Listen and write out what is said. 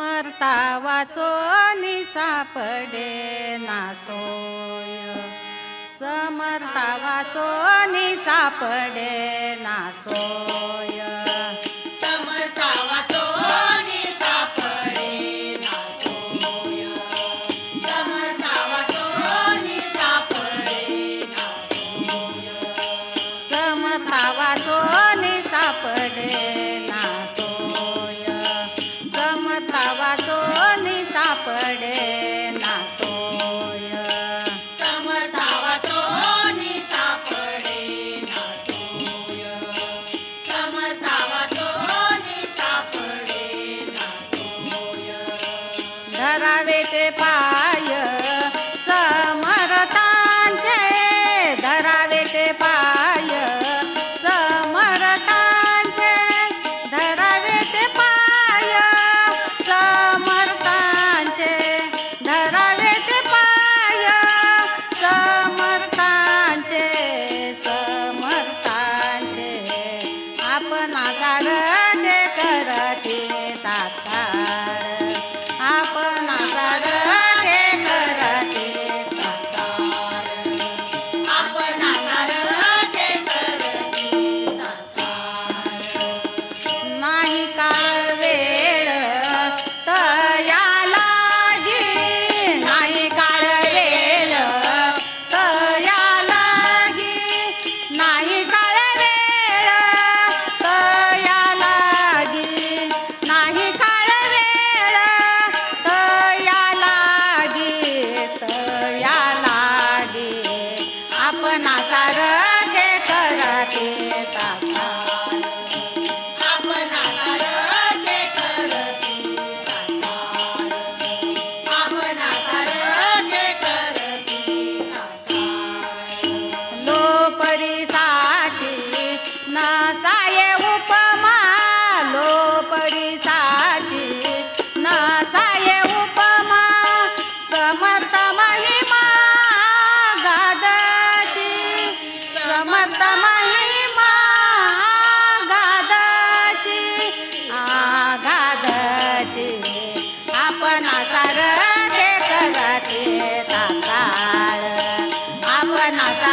मरता वाचो सापडे नासोय समर्था वाचो सापडे नासोय धरावे ते पाय समरतांचे धरावे ते पाय. Bye. कृष्ण साये उपमा लोपरी साची न साये उपमा समर्थ महिमा गादाची. समर्थ महिमा गादाची. गादाची आपण आसार ते कदाचे आपण आता